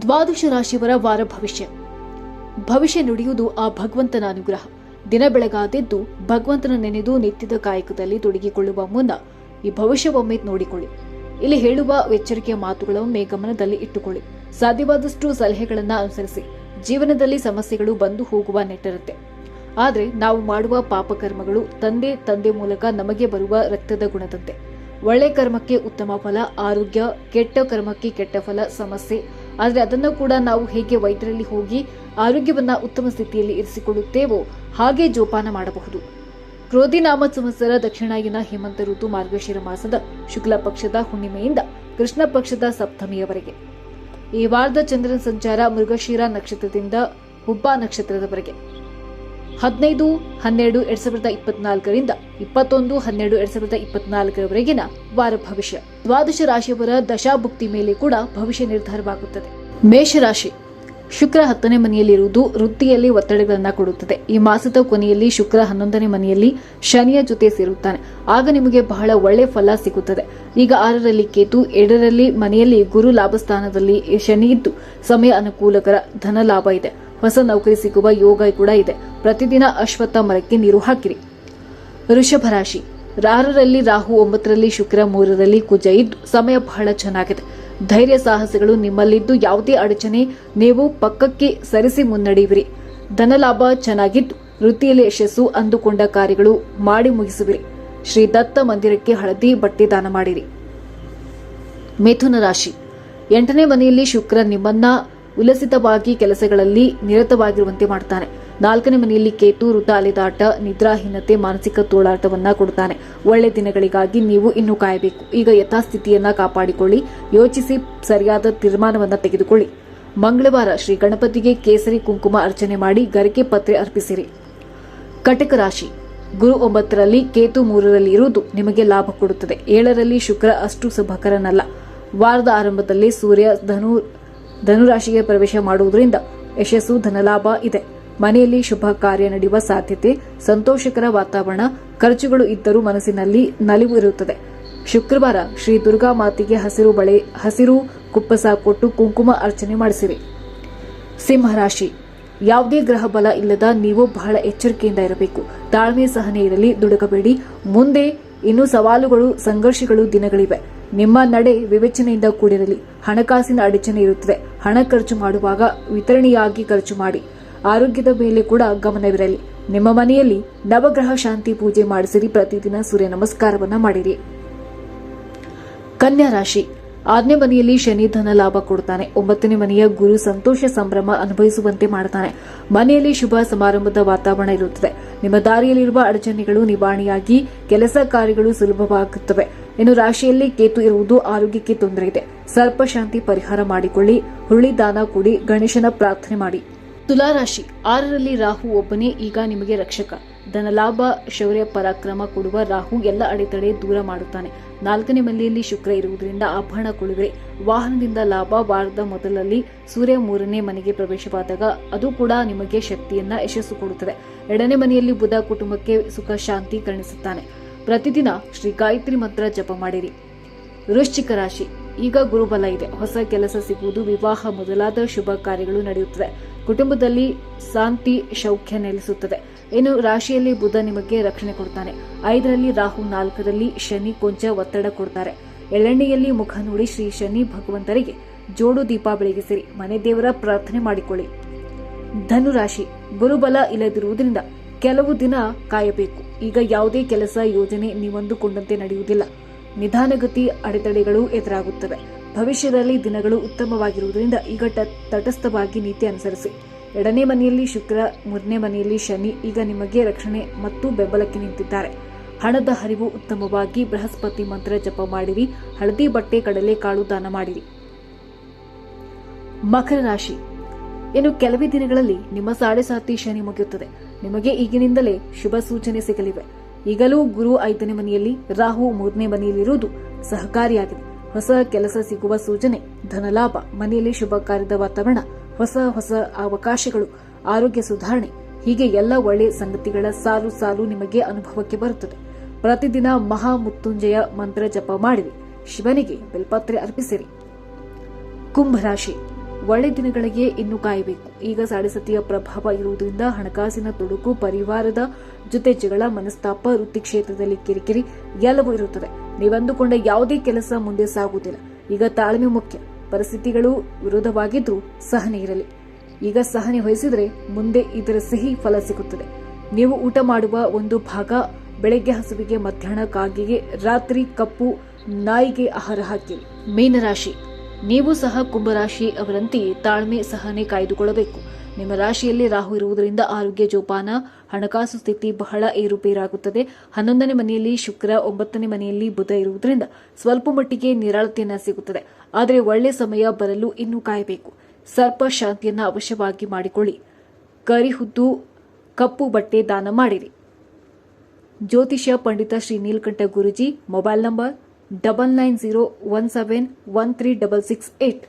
ದ್ವಾದಶ ರಾಶಿಯವರ ವಾರ ಭವಿಷ್ಯ. ಭವಿಷ್ಯ ನುಡಿಯುವುದು ಆ ಭಗವಂತನ ಅನುಗ್ರಹ. ದಿನ ಬೆಳಗಾದೆದ್ದು ಭಗವಂತನ ನೆನೆದು ನಿತ್ಯದ ಕಾಯಕದಲ್ಲಿ ತೊಡಗಿಕೊಳ್ಳುವ ಮುನ್ನ ಈ ಭವಿಷ್ಯವೊಮ್ಮೆ ನೋಡಿಕೊಳ್ಳಿ. ಇಲ್ಲಿ ಹೇಳುವ ಎಚ್ಚರಿಕೆಯ ಮಾತುಗಳೊಮ್ಮೆ ಗಮನದಲ್ಲಿ ಇಟ್ಟುಕೊಳ್ಳಿ. ಸಾಧ್ಯವಾದಷ್ಟು ಸಲಹೆಗಳನ್ನು ಅನುಸರಿಸಿ. ಜೀವನದಲ್ಲಿ ಸಮಸ್ಯೆಗಳು ಬಂದು ಹೋಗುವ ನೆಟ್ಟಿರುತ್ತೆ. ಆದರೆ ನಾವು ಮಾಡುವ ಪಾಪಕರ್ಮಗಳು ತಂದೆ ತಂದೆ ಮೂಲಕ ನಮಗೆ ಬರುವ ರಕ್ತದ ಗುಣದಂತೆ. ಒಳ್ಳೆ ಕರ್ಮಕ್ಕೆ ಉತ್ತಮ ಫಲ, ಆರೋಗ್ಯ, ಕೆಟ್ಟ ಕರ್ಮಕ್ಕೆ ಕೆಟ್ಟ ಫಲ, ಸಮಸ್ಯೆ ಆದರೆ ಅದನ್ನು ಕೂಡ ನಾವು ಹೇಗೆ ವೈದ್ಯರಲ್ಲಿ ಹೋಗಿ ಆರೋಗ್ಯವನ್ನು ಉತ್ತಮ ಸ್ಥಿತಿಯಲ್ಲಿ ಇರಿಸಿಕೊಳ್ಳುತ್ತೇವೋ ಹಾಗೆ ಜೋಪಾನ ಮಾಡಬಹುದು. ಕ್ರೋಧಿ ನಾಮ ಸಂವತ್ಸರ ದಕ್ಷಿಣಾಯನ ಹೇಮಂತ ಋತು ಮಾರ್ಗಶಿರ ಮಾಸದ ಶುಕ್ಲ ಪಕ್ಷದ ಹುಣ್ಣಿಮೆಯಿಂದ ಕೃಷ್ಣ ಪಕ್ಷದ ಸಪ್ತಮಿಯವರೆಗೆ. ಈ ವಾರದ ಚಂದ್ರನ ಸಂಚಾರ ಮೃಗಶಿರ ನಕ್ಷತ್ರದಿಂದ ಹುಬ್ಬ ನಕ್ಷತ್ರದವರೆಗೆ. ಹದಿನೈದು, ಹನ್ನೆರಡು, ಎರಡ್ ಸಾವಿರದ ಇಪ್ಪತ್ನಾಲ್ಕರಿಂದ ಇಪ್ಪತ್ತೊಂದು, ಹನ್ನೆರಡು, ಎರಡ್ ಸಾವಿರದ ಇಪ್ಪತ್ನಾಲ್ಕರವರೆಗಿನ ವಾರ ಭವಿಷ್ಯ. ದ್ವಾದಶ ರಾಶಿಯವರ ದಶಾಭುಕ್ತಿ ಮೇಲೆ ಕೂಡ ಭವಿಷ್ಯ ನಿರ್ಧಾರವಾಗುತ್ತದೆ. ಮೇಷರಾಶಿ ಶುಕ್ರ ಹತ್ತನೇ ಮನೆಯಲ್ಲಿರುವುದು ವೃತ್ತಿಯಲ್ಲಿ ಒತ್ತಡಗಳನ್ನು ಕೊಡುತ್ತದೆ. ಈ ಮಾಸದ ಕೊನೆಯಲ್ಲಿ ಶುಕ್ರ ಹನ್ನೊಂದನೇ ಮನೆಯಲ್ಲಿ ಶನಿಯ ಜೊತೆ ಸೇರುತ್ತಾನೆ. ಆಗ ನಿಮಗೆ ಬಹಳ ಒಳ್ಳೆ ಫಲ ಸಿಗುತ್ತದೆ. ಈಗ ಆರರಲ್ಲಿ ಕೇತು, ಎರಡರಲ್ಲಿ ಮನೆಯಲ್ಲಿ ಗುರು ಲಾಭ ಸ್ಥಾನದಲ್ಲಿ ಶನಿ ಇದ್ದು, ಸಮಯ ಅನುಕೂಲಕರ ಧನ ಲಾಭ ಇದೆ. ಹೊಸ ನೌಕರಿ ಸಿಗುವ ಯೋಗ ಕೂಡ ಇದೆ. ಪ್ರತಿದಿನ ಅಶ್ವತ್ಥ ಮರಕ್ಕೆ ನೀರು ಹಾಕಿರಿ. ಋಷಭ ರಾಶಿ ಆರರಲ್ಲಿ ರಾಹು ಒಂಬತ್ತರಲ್ಲಿ ಶುಕ್ರ ಮೂರರಲ್ಲಿ ಕುಜ ಇದ್ದು ಸಮಯ ಬಹಳ ಚೆನ್ನಾಗಿದೆ. ಧೈರ್ಯ ಸಾಹಸಗಳು ನಿಮ್ಮಲ್ಲಿದ್ದು ಯಾವುದೇ ಅಡಚಣೆ ನೀವು ಪಕ್ಕಕ್ಕೆ ಸರಿಸಿ ಮುನ್ನಡೆಯುವಿರಿ. ಧನಲಾಭ ಚೆನ್ನಾಗಿದ್ದು ವೃತ್ತಿಯಲ್ಲಿ ಯಶಸ್ಸು ಅಂದುಕೊಂಡ ಕಾರ್ಯಗಳು ಮಾಡಿ ಮುಗಿಸುವಿರಿ. ಶ್ರೀ ದತ್ತ ಮಂದಿರಕ್ಕೆ ಹಳದಿ ಬಟ್ಟೆ ದಾನ ಮಾಡಿರಿ. ಮಿಥುನ ರಾಶಿ, ಎಂಟನೇ ಮನೆಯಲ್ಲಿ ಶುಕ್ರ ನಿಮ್ಮನ್ನ ಉಲಸಿತವಾಗಿ ಕೆಲಸಗಳಲ್ಲಿ ನಿರತವಾಗಿರುವಂತೆ ಮಾಡ್ತಾನೆ. ನಾಲ್ಕನೇ ಮನೆಯಲ್ಲಿ ಕೇತು ಅಲೆದಾಟ ನಿದ್ರಾಹೀನತೆ, ಮಾನಸಿಕ ತೋಳಾಟವನ್ನ ಕೊಡ್ತಾನೆ. ಒಳ್ಳೆ ದಿನಗಳಿಗಾಗಿ ನೀವು ಇನ್ನು ಕಾಯಬೇಕು. ಈಗ ಯಥಾಸ್ಥಿತಿಯನ್ನ ಕಾಪಾಡಿಕೊಳ್ಳಿ. ಯೋಚಿಸಿ ಸರಿಯಾದ ತೀರ್ಮಾನವನ್ನ ತೆಗೆದುಕೊಳ್ಳಿ. ಮಂಗಳವಾರ ಶ್ರೀ ಗಣಪತಿಗೆ ಕೇಸರಿ ಕುಂಕುಮ ಅರ್ಚನೆ ಮಾಡಿ ಗರಿಕೆ ಪತ್ರೆ ಅರ್ಪಿಸಿರಿ. ಕಟಕ ರಾಶಿ. ಗುರು ಒಂಬತ್ತರಲ್ಲಿ ಕೇತು ಮೂರರಲ್ಲಿ ಇರುವುದು ನಿಮಗೆ ಲಾಭ ಕೊಡುತ್ತದೆ. ಏಳರಲ್ಲಿ ಶುಕ್ರ ಅಷ್ಟು ಶುಭಕರನಲ್ಲ ವಾರದ ಆರಂಭದಲ್ಲಿ ಸೂರ್ಯ ಧನು, ಧನುರಾಶಿಗೆ ಪ್ರವೇಶ ಮಾಡುವುದರಿಂದ ಯಶಸ್ಸು ಧನಲಾಭ ಇದೆ. ಮನೆಯಲ್ಲಿ ಶುಭ ಕಾರ್ಯ ನಡೆಯುವ ಸಾಧ್ಯತೆ, ಸಂತೋಷಕರ ವಾತಾವರಣ, ಖರ್ಚುಗಳು ಇದ್ದರೂ ಮನಸ್ಸಿನಲ್ಲಿ ನಲಿವು ಇರುತ್ತದೆ. ಶುಕ್ರವಾರ ಶ್ರೀ ದುರ್ಗಾ ಮಾತೆಗೆ ಹಸಿರು ಬಳೆ, ಹಸಿರು ಕುಪ್ಪಸ ಕೊಟ್ಟು ಕುಂಕುಮ ಅರ್ಚನೆ ಮಾಡಿಸಿರಿ. ಸಿಂಹರಾಶಿ ಯಾವುದೇ ಗ್ರಹ ಬಲ ಇಲ್ಲದ ನೀವು ಬಹಳ ಎಚ್ಚರಿಕೆಯಿಂದ ಇರಬೇಕು. ತಾಳ್ಮೆ ಸಹನೆ ಇರಲಿ, ದುಡುಕಬೇಡಿ. ಮುಂದೆ ಇನ್ನೂ ಸವಾಲುಗಳು, ಸಂಘರ್ಷಗಳು ದಿನಗಳಿವೆ. ನಿಮ್ಮ ನಡೆ ವಿವೇಚನೆಯಿಂದ ಕೂಡಿರಲಿ. ಹಣಕಾಸಿನ ಅಡಚಣೆ ಇರುತ್ತದೆ. ಹಣ ಖರ್ಚು ಮಾಡುವಾಗ ವಿತರಣೆಯಾಗಿ ಖರ್ಚು ಮಾಡಿ. ಆರೋಗ್ಯದ ಮೇಲೆ ಕೂಡ ಗಮನವಿರಲಿ ನಿಮ್ಮ ಮನೆಯಲ್ಲಿ ನವಗ್ರಹ ಶಾಂತಿ ಪೂಜೆ ಮಾಡಿಸಿರಿ. ಪ್ರತಿದಿನ ಸೂರ್ಯ ನಮಸ್ಕಾರವನ್ನ ಮಾಡಿರಿ. ಕನ್ಯಾ ರಾಶಿ. ಆಜ್ಞೆ ಮನೆಯಲ್ಲಿ ಶನಿ ಧನ ಲಾಭ ಕೊಡ್ತಾನೆ. ಒಂಬತ್ತನೇ ಮನೆಯ ಗುರು ಸಂತೋಷ ಸಂಭ್ರಮ ಅನುಭವಿಸುವಂತೆ ಮಾಡ್ತಾನೆ. ಮನೆಯಲ್ಲಿ ಶುಭ ಸಮಾರಂಭದ ವಾತಾವರಣ ಇರುತ್ತದೆ. ನಿಮ್ಮ ದಾರಿಯಲ್ಲಿರುವ ಅಡಚಣೆಗಳು ನಿವಾರಣೆಯಾಗಿ ಕೆಲಸ ಕಾರ್ಯಗಳು ಸುಲಭವಾಗುತ್ತವೆ. ಇನ್ನು ರಾಶಿಯಲ್ಲಿ ಕೇತು ಇರುವುದು ಆರೋಗ್ಯಕ್ಕೆ ತೊಂದರೆ ಇದೆ. ಸರ್ಪಶಾಂತಿ ಪರಿಹಾರ ಮಾಡಿಕೊಳ್ಳಿ. ಹುರುಳಿ ದಾನ ಕೂಡಿ ಗಣೇಶನ ಪ್ರಾರ್ಥನೆ ಮಾಡಿ. ತುಲಾರಾಶಿ ಆರರಲ್ಲಿ ರಾಹು ಒಬ್ಬನೇ, ಈಗ ನಿಮಗೆ ರಕ್ಷಕ. ಧನಲಾಭ ಶೌರ್ಯ ಪರಾಕ್ರಮ ಕೊಡುವ ರಾಹು ಎಲ್ಲ ಅಡೆತಡೆ ದೂರ ಮಾಡುತ್ತಾನೆ. ನಾಲ್ಕನೇ ಮನೆಯಲ್ಲಿ ಶುಕ್ರ ಇರುವುದರಿಂದ ಆಭರಣ ಕೊಡುವೆ. ವಾಹನದಿಂದ ಲಾಭ, ವಾರದ ಮೊದಲಲ್ಲಿ ಸೂರ್ಯ ಮೂರನೇ ಮನೆಗೆ ಪ್ರವೇಶವಾದಾಗ ಅದು ಕೂಡ ನಿಮಗೆ ಶಕ್ತಿಯನ್ನ ಯಶಸ್ಸು ಕೊಡುತ್ತದೆ. ಎರಡನೇ ಮನೆಯಲ್ಲಿ ಬುಧ ಕುಟುಂಬಕ್ಕೆ ಸುಖ, ಶಾಂತಿ ಕರುಣಿಸುತ್ತಾನೆ. ಪ್ರತಿದಿನ ಶ್ರೀ ಗಾಯತ್ರಿ ಮಂತ್ರ ಜಪ ಮಾಡಿರಿ. ವೃಶ್ಚಿಕ ರಾಶಿ. ಈಗ ಗುರುಬಲ ಇದೆ. ಹೊಸ ಕೆಲಸ ಸಿಗುವುದು, ವಿವಾಹ ಮೊದಲಾದ ಶುಭ ಕಾರ್ಯಗಳು ನಡೆಯುತ್ತದೆ ಕುಟುಂಬದಲ್ಲಿ ಶಾಂತಿ ಸೌಖ್ಯ ನೆಲೆಸುತ್ತದೆ. ಇನ್ನು ರಾಶಿಯಲ್ಲಿ ಬುಧ ನಿಮಗೆ ರಕ್ಷಣೆ ಕೊಡ್ತಾನೆ. ಐದರಲ್ಲಿ ರಾಹು, ನಾಲ್ಕರಲ್ಲಿ ಶನಿ ಕೊಂಚ ಒತ್ತಡ ಕೊಡ್ತಾರೆ. ಎಳ್ಳೆಣ್ಣೆಯಲ್ಲಿ ಮುಖ ನೋಡಿ ಶ್ರೀ ಶನಿ ಭಗವಂತರಿಗೆ ಜೋಡು ದೀಪ ಬೆಳಗಿಸಿರಿ. ಮನೆ ದೇವರ ಪ್ರಾರ್ಥನೆ ಮಾಡಿಕೊಳ್ಳಿ. ಧನುರಾಶಿ, ಗುರುಬಲ ಇಲ್ಲದಿರುವುದರಿಂದ ಕೆಲವು ದಿನ ಕಾಯಬೇಕು. ಈಗ ಯಾವುದೇ ಕೆಲಸ, ಯೋಜನೆ ನೀವಂದುಕೊಂಡಂತೆ ನಡೆಯುವುದಿಲ್ಲ. ನಿಧಾನಗತಿ ಅಡೆತಡೆಗಳು ಎದುರಾಗುತ್ತವೆ. ಭವಿಷ್ಯದಲ್ಲಿ ದಿನಗಳು ಉತ್ತಮವಾಗಿರುವುದರಿಂದ ಈಗ ತಟಸ್ಥವಾಗಿ ನೀತಿ ಅನುಸರಿಸಿ. ಎರಡನೇ ಮನೆಯಲ್ಲಿ ಶುಕ್ರ, ಮೂರನೇ ಮನೆಯಲ್ಲಿ ಶನಿ, ಈಗ ನಿಮಗೆ ರಕ್ಷಣೆ ಮತ್ತು ಬೆಂಬಲಕ್ಕೆ ನಿಂತಿದ್ದಾರೆ. ಹಣದ ಹರಿವು ಉತ್ತಮವಾಗಿ ಬೃಹಸ್ಪತಿ ಮಂತ್ರ ಜಪ ಮಾಡಿರಿ, ಹಳದಿ ಬಟ್ಟೆ, ಕಡಲೆ ಕಾಳು ದಾನ ಮಾಡಿರಿ. ಮಕರ ರಾಶಿ. ಇನ್ನು ಕೆಲವೇ ದಿನಗಳಲ್ಲಿ ನಿಮ್ಮ ಸಾಡೆ ಸಾತಿ ಶನಿ ಮುಗಿಯುತ್ತದೆ. ನಿಮಗೆ ಈಗಿನಿಂದಲೇ ಶುಭ ಸೂಚನೆ ಸಿಗಲಿವೆ. ಈಗಲೂ ಗುರು ಐದನೇ ಮನೆಯಲ್ಲಿ, ರಾಹು ಮೂರನೇ ಮನೆಯಲ್ಲಿರುವುದು ಸಹಕಾರಿಯಾಗಿದೆ. ಹೊಸ ಕೆಲಸ ಸಿಗುವ ಸೂಚನೆ, ಧನಲಾಭ, ಮನೆಯಲ್ಲಿ ಶುಭ ಕಾರ್ಯದ ವಾತಾವರಣ, ಹೊಸ ಹೊಸ ಅವಕಾಶಗಳು, ಆರೋಗ್ಯ ಸುಧಾರಣೆ, ಹೀಗೆ ಎಲ್ಲ ಒಳ್ಳೆ ಸಂಗತಿಗಳ ಸಾಲು ಸಾಲು ನಿಮಗೆ ಅನುಭವಕ್ಕೆ ಬರುತ್ತದೆ. ಪ್ರತಿದಿನ ಮಹಾ ಮೃತ್ಯುಂಜಯ ಮಂತ್ರ ಜಪ ಮಾಡಿರಿ. ಶಿವನಿಗೆ ಬೆಲ್ಪಾತ್ರೆ ಅರ್ಪಿಸಿರಿ. ಕುಂಭರಾಶಿ ಒಳ್ಳೆ ದಿನಗಳಿಗೆ ಇನ್ನು ಕಾಯಬೇಕು. ಈಗ ಸಾಡೆಸತಿಯ ಪ್ರಭಾವ ಇರುವುದರಿಂದ ಹಣಕಾಸಿನ ತೊಡಕು, ಪರಿವಾರದ ಜೊತೆ ಜಗಳ, ಮನಸ್ತಾಪ, ವೃತ್ತಿ ಕ್ಷೇತ್ರದಲ್ಲಿ ಕಿರಿಕಿರಿ ಎಲ್ಲವೂ ಇರುತ್ತದೆ. ನೀವಂದುಕೊಂಡ ಯಾವುದೇ ಕೆಲಸ ಮುಂದೆ ಸಾಗುವುದಿಲ್ಲ. ಈಗ ತಾಳ್ಮೆ ಮುಖ್ಯ. ಪರಿಸ್ಥಿತಿಗಳು ವಿರೋಧವಾಗಿದ್ರೂ ಸಹನೆ ಇರಲಿ. ಈಗ ಸಹನೆ ವಹಿಸಿದರೆ ಮುಂದೆ ಇದರ ಸಿಹಿ ಫಲ ಸಿಗುತ್ತದೆ. ನೀವು ಊಟ ಮಾಡುವ ಒಂದು ಭಾಗ ಬೆಳಗ್ಗೆ ಹಸುವಿಗೆ ಮಧ್ಯಾಹ್ನ ಕಾಗೆಗೆ ರಾತ್ರಿ ಕಪ್ಪು ನಾಯಿಗೆ ಆಹಾರ ಹಾಕಿರಿ. ಮೀನರಾಶಿ. ನೀವು ಸಹ ಕುಂಭರಾಶಿ ಅವರಂತೆ ತಾಳ್ಮೆ ಸಹನೆ ಕಾಯ್ದುಕೊಳ್ಳಬೇಕು. ನಿಮ್ಮ ರಾಶಿಯಲ್ಲಿ ರಾಹು ಇರುವುದರಿಂದ ಆರೋಗ್ಯ ಜೋಪಾನ, ಹಣಕಾಸು ಸ್ಥಿತಿ ಬಹಳ ಏರುಪೇರಾಗುತ್ತದೆ. ಹನ್ನೊಂದನೇ ಮನೆಯಲ್ಲಿ ಶುಕ್ರ, ಒಂಬತ್ತನೇ ಮನೆಯಲ್ಲಿ ಬುಧ ಇರುವುದರಿಂದ ಸ್ವಲ್ಪ ಮಟ್ಟಿಗೆ ನಿರಾಳತೆಯನ್ನ ಸಿಗುತ್ತದೆ. ಆದರೆ ಒಳ್ಳೆ ಸಮಯ ಬರಲು ಇನ್ನೂ ಕಾಯಬೇಕು. ಸರ್ಪ ಶಾಂತಿಯನ್ನ ಅವಶ್ಯವಾಗಿ ಮಾಡಿಕೊಳ್ಳಿ. ಕರಿಹುದ್ದು, ಕಪ್ಪು ಬಟ್ಟೆ ದಾನ ಮಾಡಿರಿ. ಜ್ಯೋತಿಷ್ಯ ಪಂಡಿತ Shri Neelakantha Guruji, mobile number double nine zero one seven one three double six eight.